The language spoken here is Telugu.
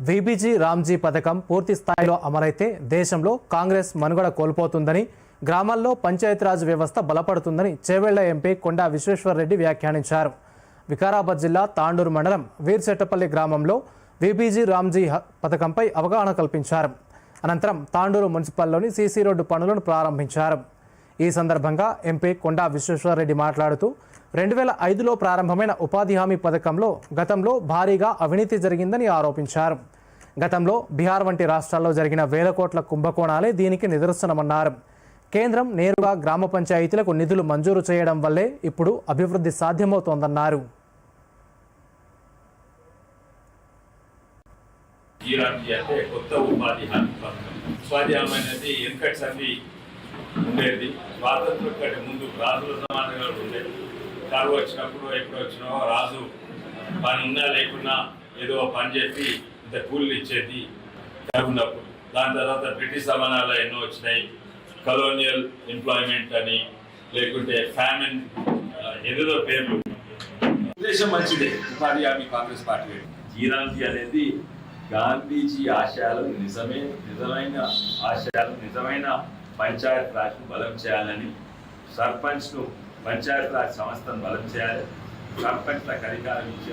వీబీజీ రామ్జీ పథకం పూర్తి స్థాయిలో అమలైతే దేశంలో కాంగ్రెస్ మనుగడ కోల్పోతుందని గ్రామాల్లో పంచాయతీరాజ్ వ్యవస్థ బలపడుతుందని చేవెళ్ళ ఎంపీ కొండా విశ్వేశ్వరరెడ్డి వ్యాఖ్యానించారు. వికారాబాద్ జిల్లా తాండూరు మండలం వీర్చెట్టపల్లి గ్రామంలో వీబీజీ రామ్జీ హ- పథకంపై అవగాహన కల్పించారు. అనంతరం తాండూరు మున్సిపల్లోని సీసీ రోడ్డు పనులను ప్రారంభించారు. ఈ సందర్భంగా ఎంపీ కొండా విశ్వేశ్వరరెడ్డి మాట్లాడుతూ రెండు వేల ఐదులో ప్రారంభమైన ఉపాధి హామీ పథకంలో గతంలో భారీగా అవినీతి జరిగిందని ఆరోపించారు. గతంలో బీహార్ వంటి రాష్ట్రాల్లో జరిగిన వేల కోట్ల కుంభకోణాలే దీనికి నిదర్శనమన్నారు. కేంద్రం నేరుగా గ్రామ పంచాయతీలకు నిధులు మంజూరు చేయడం వల్లే ఇప్పుడు అభివృద్ధి సాధ్యమవుతోందన్నారు. జీరాంజీ అంటే కొత్త ఉపాధి హామీ పథకం. ఉపాధి హామీ అనేది వెనకటి సంది ఉండేది స్వాతంత్రం కంటే ముందు రాజుల సమానంగా ఉండేది. కరువు వచ్చినప్పుడు ఎప్పుడు వచ్చినా రాజు పని ఉన్నా లేకున్నా ఏదో పని చేసి ఇంత కూలీలు ఇచ్చేది ఉన్నప్పుడు. దాని తర్వాత బ్రిటిష్ సమానాలు ఎన్నో వచ్చినాయి. కలోనియల్ ఎంప్లాయ్మెంట్ అని లేకుంటే ఫ్యామిన్ ఏదేదో పేర్లు. ఉద్దేశం మంచిదే. ఉపాధి హామీ కాంగ్రెస్ పార్టీ జీరాంజీ అనేది గాంధీజీ ఆశయాలు నిజమే నిజమైన ఆశయాలు నిజమైన పంచాయత్ రాజ్ను బలం చేయాలని సర్పంచ్ను పంచాయత్ రాజ్ సంస్థను బలం చేయాలి సర్పంచ్లకు అధికారం ఇచ్చే.